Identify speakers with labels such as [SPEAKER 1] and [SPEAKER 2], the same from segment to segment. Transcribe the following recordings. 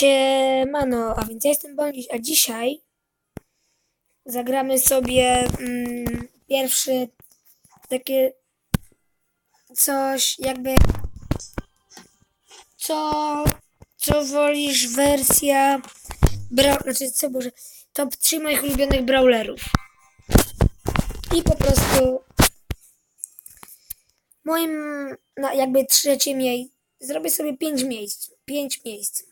[SPEAKER 1] Siemano, a więc ja jestem Bądź, a dzisiaj zagramy sobie mm, pierwszy takie coś jakby co, co wolisz wersja bra, znaczy co Boże, top 3 moich ulubionych brawlerów. I po prostu moim na jakby trzecie miejsce zrobię sobie 5 miejsc, 5 miejsc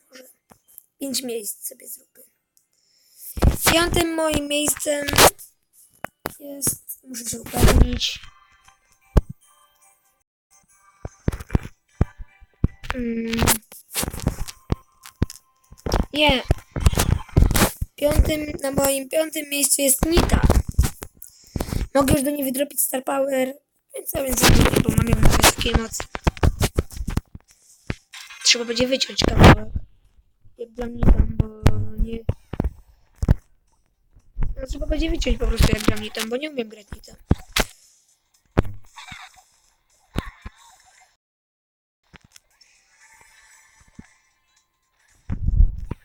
[SPEAKER 1] 5 miejsc sobie zrobię. Piątym moim miejscem jest, muszę się upewnić. Mm. Nie. Piątym, na moim piątym miejscu jest Nita. Mogę już do niej wydropić Star Power, więc ja więc nie, bo mam ją na mocy. Trzeba będzie wyciąć kawałek. Mnie tam, bo nie... No trzeba będzie wyciąć po prostu jak mnie tam, bo nie umiem grać nitam.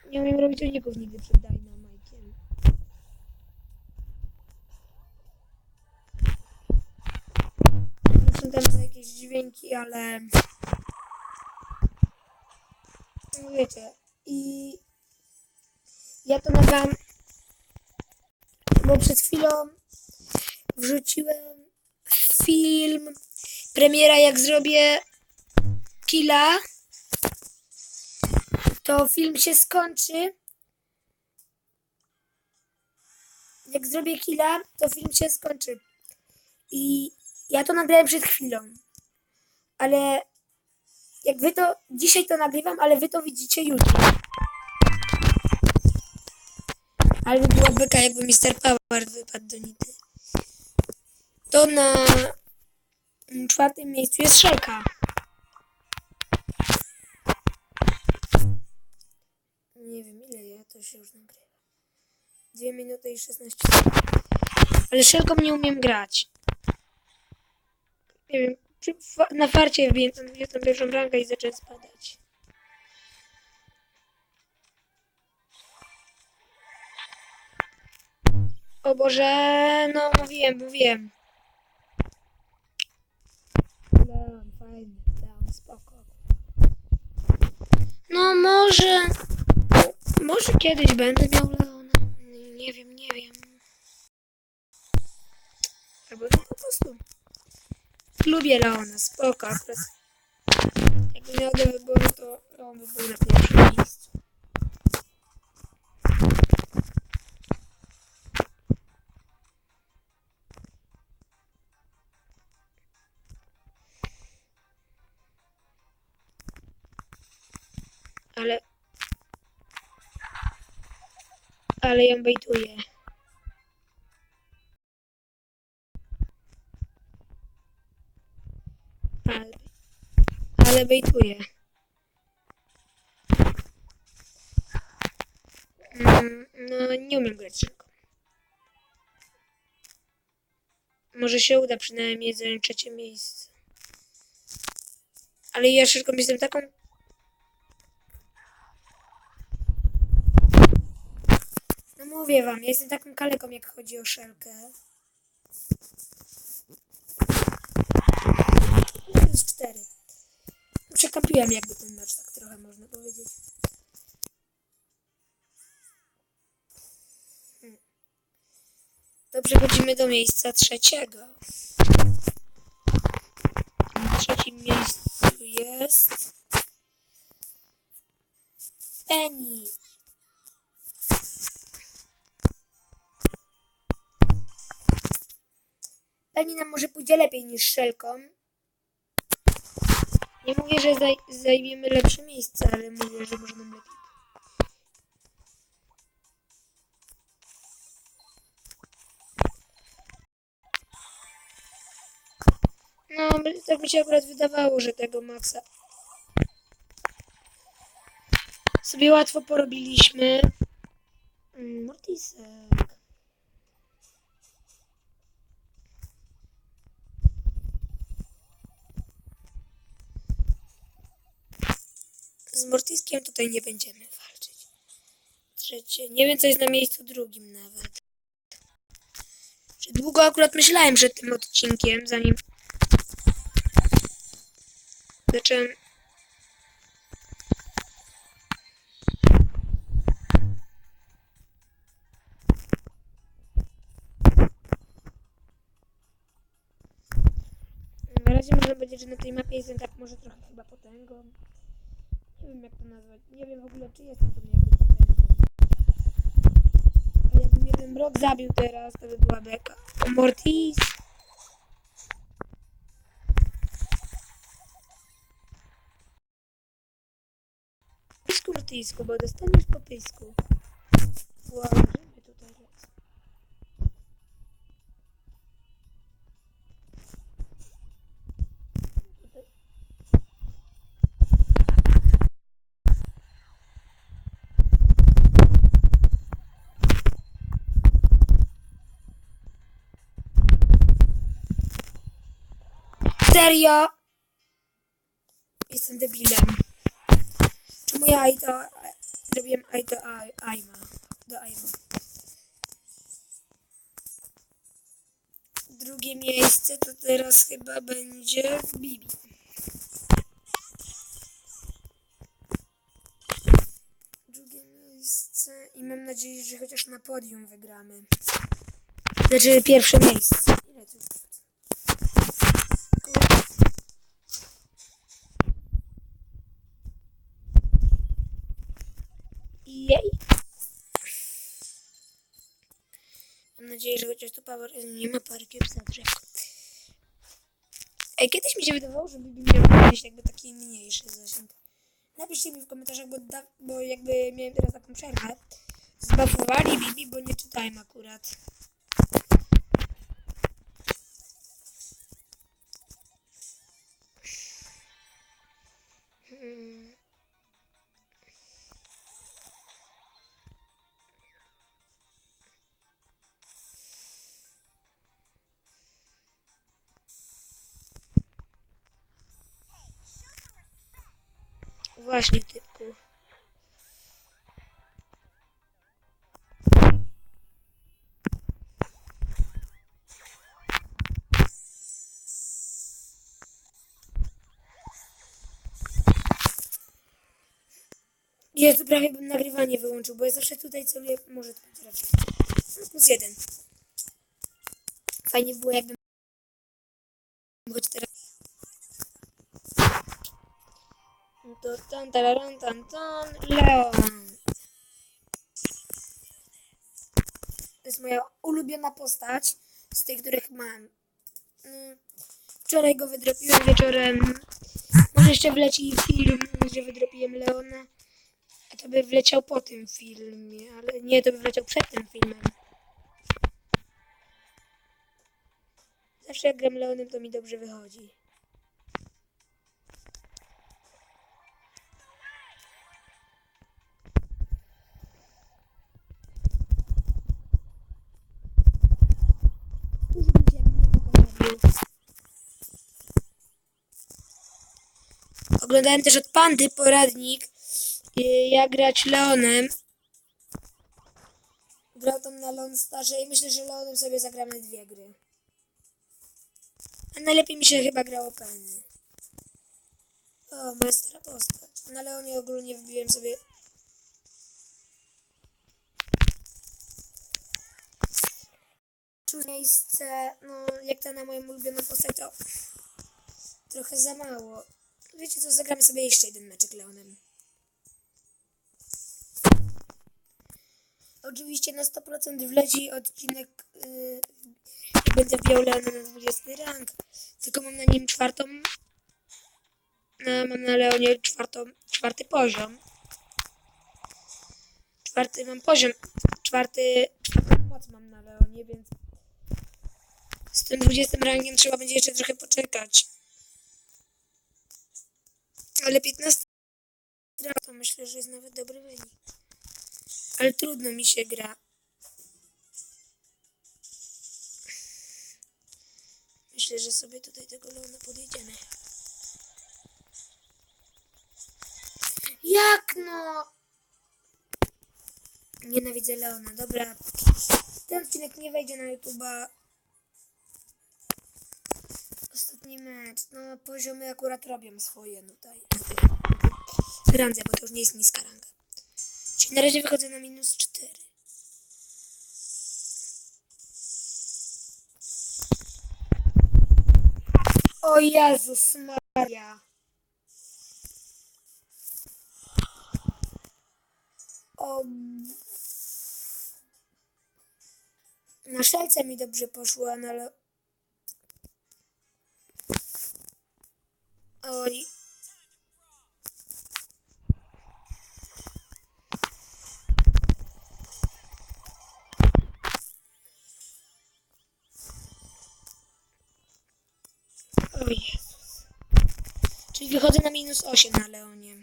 [SPEAKER 1] Nie umiem robić uników nigdy przed Dynamite'iem. Są tam jakieś dźwięki, ale... No wiecie, i ja to nagram, bo przed chwilą wrzuciłem film premiera jak zrobię killa, to film się skończy. Jak zrobię killa, to film się skończy. I ja to nagrałem przed chwilą. Ale jak wy to, dzisiaj to nagrywam, ale wy to widzicie jutro. Ale by była beka, jakby Mr. Power wypadł do nity. To na czwartym miejscu jest Szelka. Nie wiem ile ja to się już nagrywa. 2 minuty i 16 sekund. Ale Szelką nie umiem grać. Nie wiem, na farcie wbiję tam pierwszą rankę i zacząłem spadać. O Boże, no mówiłem, mówiłem. Leon, fajny, Leon, spoko. No może, może kiedyś będę miał Leona. Nie wiem, nie wiem. Albo no po prostu lubię Leona, spoko. Akurat jakby miał do wyboru, to Leon by był na pierwszym miejscu. Ale... Ale ją bejtuję. Ale bejtuję. Mm, No, nie umiem grać szybko. Może się uda przynajmniej zająć trzecie miejsce. Ale ja szybko jestem taką No mówię wam, ja jestem taką kaleką, jak chodzi o szelkę. Plus cztery. Przekapiłem jakby ten mecz, tak trochę można powiedzieć. Hmm. To przechodzimy do miejsca trzeciego. Na trzecim miejscu jest... Penny. Pani nam może pójdzie lepiej niż szelką. Nie mówię, że zaj zajmiemy lepsze miejsce, ale mówię, że może nam lepiej. No, tak mi się akurat wydawało, że tego Maxa sobie łatwo porobiliśmy. Mm, z Mortiskiem tutaj nie będziemy walczyć. trzecie. Nie wiem, co jest na miejscu drugim nawet. Że długo akurat myślałem przed tym odcinkiem, zanim zacząłem. Na razie można powiedzieć, że na tej mapie jestem tak może trochę chyba potęgą. Nie wiem jak to nazwać. Nie wiem w ogóle czy jestem tą jakby. Ale jakby mnie ten mrok zabił teraz, to by była beka. Mortis! Pysku Mortisku, bo dostaniesz po pysku. Wow, tutaj lecę. Serio? Jestem debilem. Czemu ja i to zrobiłem i to Aima? Do Aima. Drugie miejsce to teraz chyba będzie Bibi. Drugie miejsce i mam nadzieję, że chociaż na podium wygramy. Znaczy pierwsze miejsce. Ile tu nadzieję, że chociaż tu power nie ma parki za drzewko. Ej, kiedyś mi się wydawało, że Bibi miał kiedyś jakby taki mniejszy zasięg. Napiszcie mi w komentarzach, bo, da, bo jakby miałem teraz taką przerwę. Zbafowali Bibi, bo nie czytałem akurat. Właśnie, typku. Jezu, prawie bym nagrywanie wyłączył, bo ja zawsze tutaj celuję, może to będzie raczej. Plus jeden. Fajnie było, jakbym To tan, tararan, tan, tan, Leon. To jest moja ulubiona postać z tych, których mam. Mm, Wczoraj go wydropiłem wieczorem. Może jeszcze wleci film, gdzie wydropiłem Leona. A to by wleciał po tym filmie, ale nie, to by wleciał przed tym filmem. Zawsze jak gram Leonem, to mi dobrze wychodzi. Oglądałem też od Pandy poradnik, y, jak grać Leonem. Grał tam na Lone Starze i myślę, że Leonem sobie zagramy dwie gry. A najlepiej mi się chyba grało Penny. O, moja stara postać. Na Leonie ogólnie wbiłem sobie... Miejsce, no jak ta na moją ulubioną postać, to trochę za mało. Wiecie co, zagramy sobie jeszcze jeden meczek Leonem. Oczywiście na 100% wleci odcinek, yy, będę wbijał Leona na 20 rank, tylko mam na nim czwartą, mam na Leonie czwartą, czwarty poziom. Czwarty mam poziom, czwarty, czwartą moc mam na Leonie, więc z tym 20 rankiem trzeba będzie jeszcze trochę poczekać. Ale 15 gra to myślę, że jest nawet dobry wynik. Ale trudno mi się gra. Myślę, że sobie tutaj tego Leona podjedziemy. Jak no? Nienawidzę Leona. Dobra. Ten odcinek nie wejdzie na YouTube'a. Ostatni. No, poziomy akurat robią swoje tutaj. Randze, bo to już nie jest niska ranga. Czyli na razie wychodzę na minus 4. O Jezus Maria. O... Na szelce mi dobrze poszło, no ale... Oj. O Jezus. Czyli wychodzę na minus 8 na Leonie.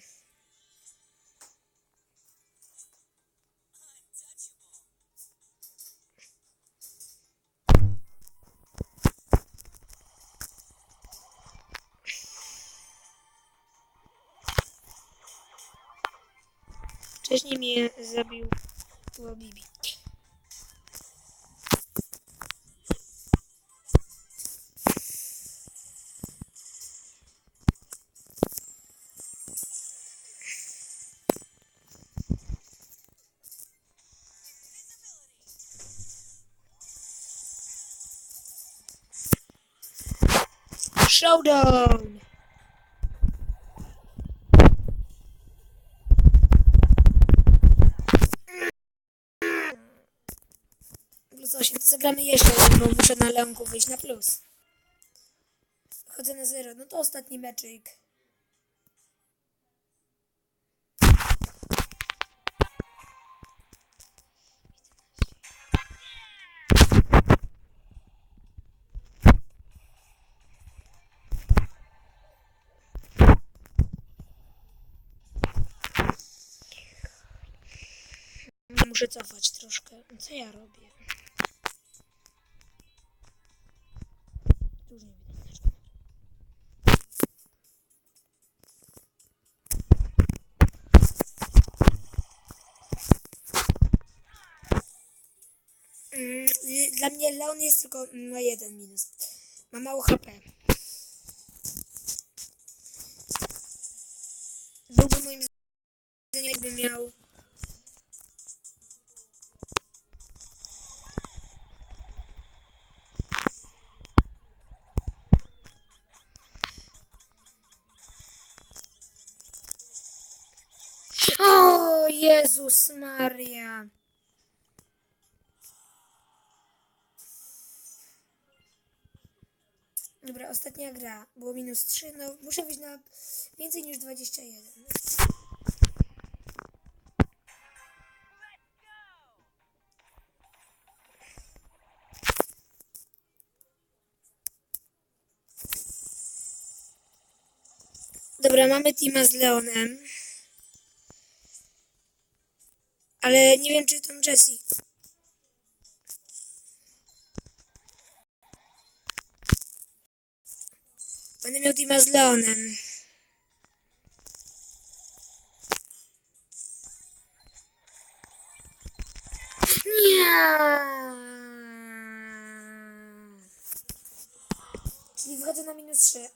[SPEAKER 1] Wcześniej mnie zabił Bibi. Showdown! Plus 8, to zagramy jeszcze, bo muszę na Leonku wyjść na plus. Chodzę na 0, no to ostatni meczyk. Muszę cofać troszkę. Co ja robię? Tu już nie widać. Mm, y, Dla mnie Leon jest tylko na jeden minus. Ma mało HP. Byłby moim zdaniem, jakby miał Jezus Maria. Dobra, ostatnia gra. Było minus 3. No, muszę wyjść na więcej niż 21. Dobra, mamy teama z Leonem. Ale nie wiem, czy tą Jessie. Będę miał teama z Leonem. Nie. Czyli wchodzę na minus 3.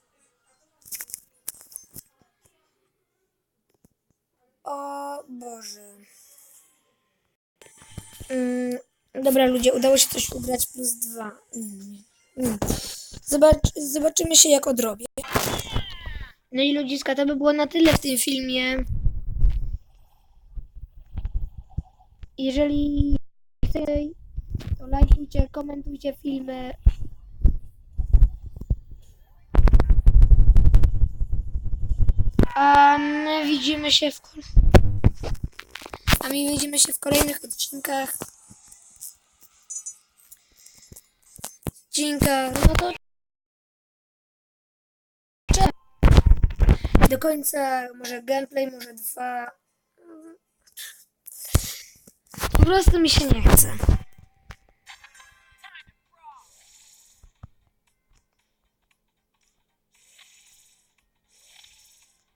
[SPEAKER 1] O Boże. Mm, dobra, ludzie, udało się coś ugrać plus dwa. Mm. Mm. Zobacz, zobaczymy się, jak odrobię. No i ludziska, to by było na tyle w tym filmie. Jeżeli chcecie, to lajkujcie, komentujcie filmy. A my widzimy się w kol- A my widzimy się w kolejnych odcinkach. Odcinka, no to do końca może gameplay, może dwa. Po prostu mi się nie chce.